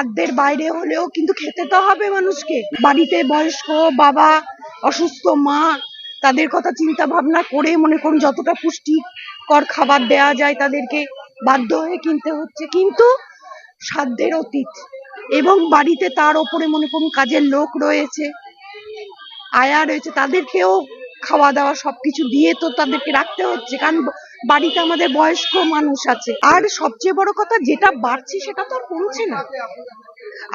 সাধ্যের বাইরে হলেও কিন্তু খেতে তো হবে মানুষকে। বাড়িতে বয়স্ক বাবা, অসুস্থ মা, তাদের কথা চিন্তা ভাবনা করে মনে করুন যতটা পুষ্টিকর খাবার দেওয়া যায় তাদেরকে বাধ্য হয়ে কিনতে হচ্ছে। কিন্তু সাধ্যের অতীত এবং বাড়িতে তার ওপরে মনে করুন কাজের লোক রয়েছে, আয়া রয়েছে, তাদেরকেও খাওয়া দাওয়া সবকিছু দিয়ে তো তাদেরকে রাখতে হচ্ছে, কারণ বাড়িতে আমাদের বয়স্ক মানুষ আছে। আর সবচেয়ে বড় কথা, যেটা বাড়ছে সেটা তো আর কমছে না।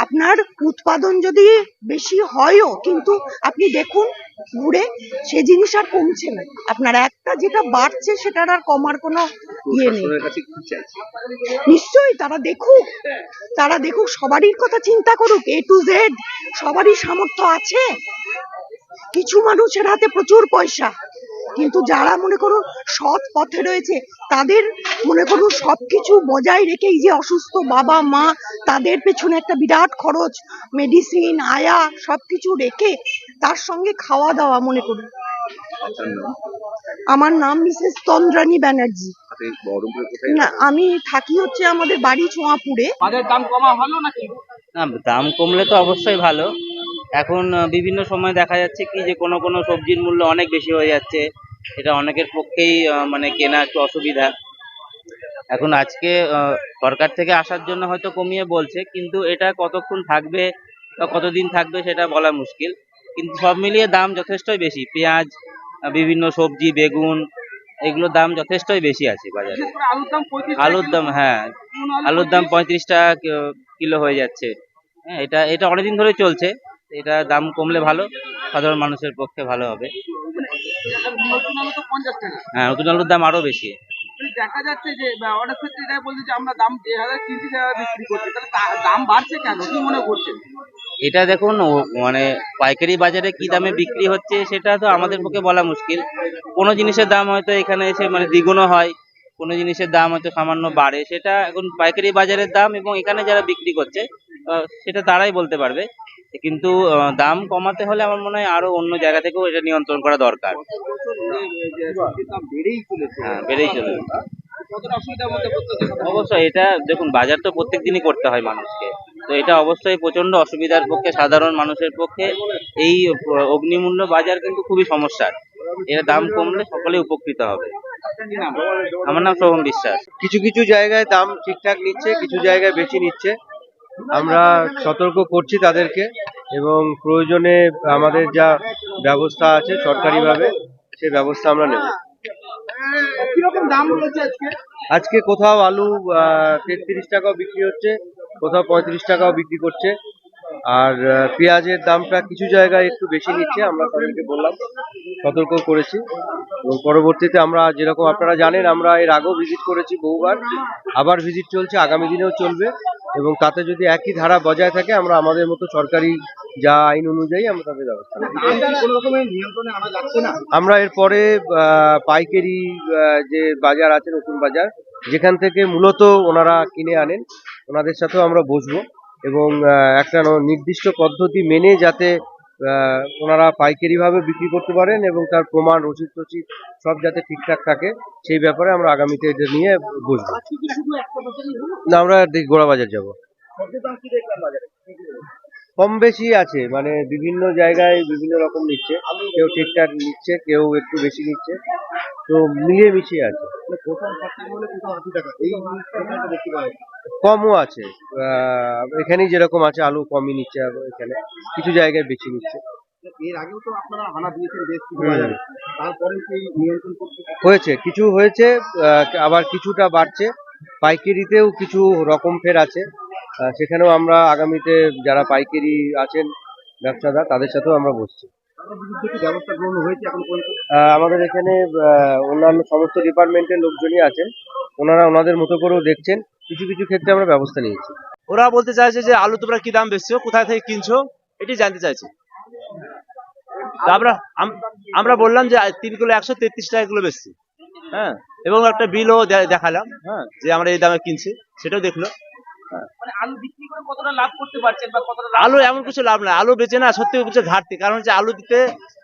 আপনার উৎপাদন যদি বেশি হয়ও, কিন্তু আপনি দেখুন ঘুরে সে জিনিস আর কমছে না। আপনার একটা যেটা বাড়ছে সেটার আর কমার কোনো ইয়ে নেই। নিশ্চয়ই তারা দেখুক তারা দেখুক, সবারই কথা চিন্তা করুক এ টু জেড সবারই সামর্থ্য আছে। কিছু মানুষের হাতে প্রচুর পয়সা। কিন্তু যারা মনে করুন সৎ পথে রয়েছে তাদের মনে করুন সবকিছু বজায় রেখে এই যে অসুস্থ বাবা মা তাদের পেছনে একটা বিরাট খরচ মেডিসিন আয়া সবকিছু রেখে তার সঙ্গে খাওয়া দাওয়া মনে করুন আমার নাম মিসেস তন্দ্রানী ব্যানার্জি। আপনি বহরমপুরে কোথায় না আমি থাকি হচ্ছে আমাদের বাড়ি ছোঁয়াপুরে। দাম কমা হলো নাকি? দাম কমলে তো অবশ্যই ভালো। এখন বিভিন্ন সময় দেখা যাচ্ছে কি যে কোনো কোনো সবজির মূল্য অনেক বেশি হয়ে যাচ্ছে। এটা অনেকের পক্ষেই মানে কেনা একটু অসুবিধা। এখন আজকে সরকার থেকে আসার জন্য হয়তো কমিয়ে বলছে কিন্তু এটা কতক্ষণ থাকবে বা কতদিন থাকবে সেটা বলা মুশকিল। কিন্তু সব মিলিয়ে দাম যথেষ্টই বেশি। পেঁয়াজ বিভিন্ন সবজি বেগুন এগুলোর দাম যথেষ্টই বেশি আছে বাজারে। আলুর দাম পঁয়ত্রিশ আলুর দাম হ্যাঁ আলুর দাম পঁয়ত্রিশ টাকা কিলো হয়ে যাচ্ছে। হ্যাঁ এটা এটা অনেকদিন ধরে চলছে। এটা দাম কমলে ভালো সাধারণ মানুষের পক্ষে ভালো হবে। হ্যাঁ নতুন আলুর দাম আরও বেশি। দেখা যাচ্ছে যে অনেক ক্ষেত্রে এটা বলছে যে আমরা দাম যে হাজার কিনছি সে বিক্রি করছি। তাহলে দাম বাড়ছে কেন? কি মনে করছেন? এটা দেখুন মানে পাইকারি বাজারে কি দামে বিক্রি হচ্ছে সেটা তো আমাদের পক্ষে বলা মুশকিল। কোনো জিনিসের দাম হয়তো এখানে এসে মানে দ্বিগুণও হয় কোনো জিনিসের দাম হয়তো সামান্য বাড়ে। সেটা এখন পাইকারি বাজারের দাম এবং এখানে যারা বিক্রি করছে সেটা তারাই বলতে পারবে। কিন্তু দাম কমাতে হলে আমার মনে হয় আরও অন্য জায়গা থেকেও এটা নিয়ন্ত্রণ করা দরকার। বেড়েই হ্যাঁ বেড়েই চলে কতটা অসুবিধার মধ্যে পড়তেছে অবশ্যই এটা দেখুন বাজার তো প্রত্যেক দিনই করতে হয় মানুষকে। তো এটা অবশ্যই প্রচণ্ড অসুবিধার পক্ষে সাধারণ মানুষের পক্ষে এই অগ্নিমূল্য বাজার কিন্তু খুবই সমস্যার। এর দাম কমলে সকলেই উপকৃত হবে। আমার নাম সোহম বিশ্বাস। কিছু কিছু জায়গায় দাম ঠিকঠাক নিচ্ছে কিছু জায়গায় বেশি নিচ্ছে। আমরা সতর্ক করছি তাদেরকে এবং প্রয়োজনে আমাদের যা ব্যবস্থা আছে সরকারিভাবে সে ব্যবস্থা আমরা নেব। আজকে? কোথাও আলু তেত্রিশ টাকাও বিক্রি হচ্ছে কোথাও পঁয়ত্রিশ টাকাও বিক্রি করছে। আর পেঁয়াজের দামটা কিছু জায়গায় একটু বেশি নিচ্ছে আমরা তাদেরকে বললাম সতর্ক করেছি। এবং পরবর্তীতে আমরা যেরকম আপনারা জানেন আমরা এর আগেও ভিজিট করেছি বহুবার। আবার ভিজিট চলছে আগামী দিনেও চলবে। এবং তাতে যদি একই ধারা বজায় থাকে আমরা আমাদের মতো সরকারি যা আইন অনুযায়ী আমরা তাদের ব্যবস্থা আমরা এরপরে পাইকারি যে বাজার আছে নতুন বাজার যেখান থেকে মূলত ওনারা কিনে আনেন ওনাদের সাথেও আমরা বসবো এবং একটা নির্দিষ্ট পদ্ধতি মেনে যাতে ওনারা পাইকারি ভাবে বিক্রি করতে পারেন এবং তার প্রমাণ, রসিদ টসিদ সব যাতে ঠিকঠাক থাকে, সেই ব্যাপারে আমরা আগামীতে এটা নিয়ে বসবো। না, আমরা গোড়া বাজার যাব। কম বেশি আছে মানে বিভিন্ন জায়গায় বিভিন্ন রকম নিচ্ছে। কেউ ঠিকঠাক নিচ্ছে, কেউ একটু বেশি নিচ্ছে। তো মিলিয়ে মিশিয়ে আছে কমও আছে। আহ, এখানেই যেরকম আছে আলু কমই নিচ্ছে এখানে কিছু জায়গায় বেশি নিচ্ছে। এর আগেও তো আপনারা হানা দিয়েছেন বেশ কিছু বাজারে। তারপরে কি নিয়ন্ত্রণ করতে হয়েছে কিছু হয়েছে আবার কিছুটা বাড়ছে। পাইকারিতেও কিছু রকম ফের আছে। সেখানেও আমরা আগামীতে যারা পাইকারি আছেন ব্যবসাদার তাদের সাথেও আমরা বসছি। আমাদের এখানে আহ, অন্যান্য সমস্ত ডিপার্টমেন্টের লোকজনই আছেন। ওনারা ওনাদের মতো করেও দেখছেন। কিছু কিছু ক্ষেত্রে আমরা ব্যবস্থা নিয়েছি। ওরা বলতে চাইছে যে আলু তোমরা কি দাম বেচছো কোথায় থেকে কিনছো এটি জানতে চাইছে। তা আমরা আমরা বললাম যে তিন কিলো একশো তেত্রিশ টাকা কিলো বেচছি। হ্যাঁ এবং একটা বিলও দে- দেখালাম হ্যাঁ যে আমরা এই দামে কিনছি সেটাও দেখল। মানে আলু বিক্রি করে কতটা লাভ করতে পারছেন বা কতটা লাভ আলু এমন কিছু লাভ নাই। আলু বেচে না সত্যি কিছু ঘাটতি। কারণ হচ্ছে আলু দিতে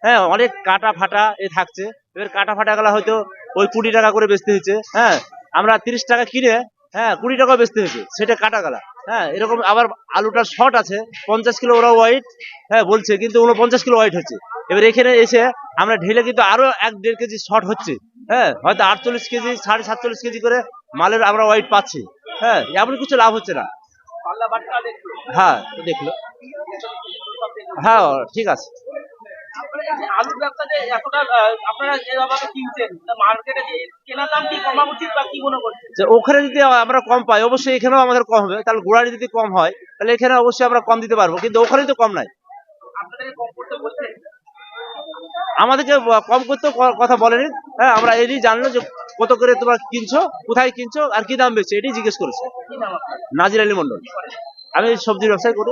হ্যাঁ অনেক কাটা ফাটা এ থাকছে। এবার কাটা ফাটা গেলা হয়তো ওই কুড়ি টাকা করে বেচতে হয়েছে হ্যাঁ আমরা তিরিশ টাকা কিনে হ্যাঁ কুড়ি টাকা বেচতে হয়েছে। সেটা কাটা গেলা হ্যাঁ এরকম আবার আলুটার শর্ট আছে পঞ্চাশ কিলো ওরা ওয়াইট হ্যাঁ বলছে কিন্তু উনপঞ্চাশ কিলো ওয়াইট হচ্ছে। এবার এখানে এসে আমরা ঢেলে কিন্তু আরও এক দেড় কেজি শর্ট হচ্ছে। হ্যাঁ হয়তো আটচল্লিশ কেজি সাড়ে সাতচল্লিশ কেজি করে মালের আমরা ওয়াইট পাচ্ছি। হ্যাঁ এমন কিছু লাভ হচ্ছে না। হ্যাঁ দেখল। হ্যাঁ ঠিক আছে। আলুর ব্যবসা এতটা আপনারা যেভাবে কিনছেন মার্কেটে যে দাম কি কমা উচিত বা কি মনে করছেন? ওখানে যদি আমরা কম পাই অবশ্যই এখানেও আমাদের কম হবে। তাহলে গোড়ারি যদি কম হয় তাহলে এখানে অবশ্যই আমরা কম দিতে পারব। কিন্তু ওখানে তো কম নাই। আমাদেরকে কম করতে কথা বলেনি। হ্যাঁ আমরা এটাই জানলো যে কত করে তোমরা কিনছো কোথায় কিনছো আর কি দাম বেচছো এটাই জিজ্ঞেস করেছে। নাজির আলী মন্ডল আমি সবজির ব্যবসায় করি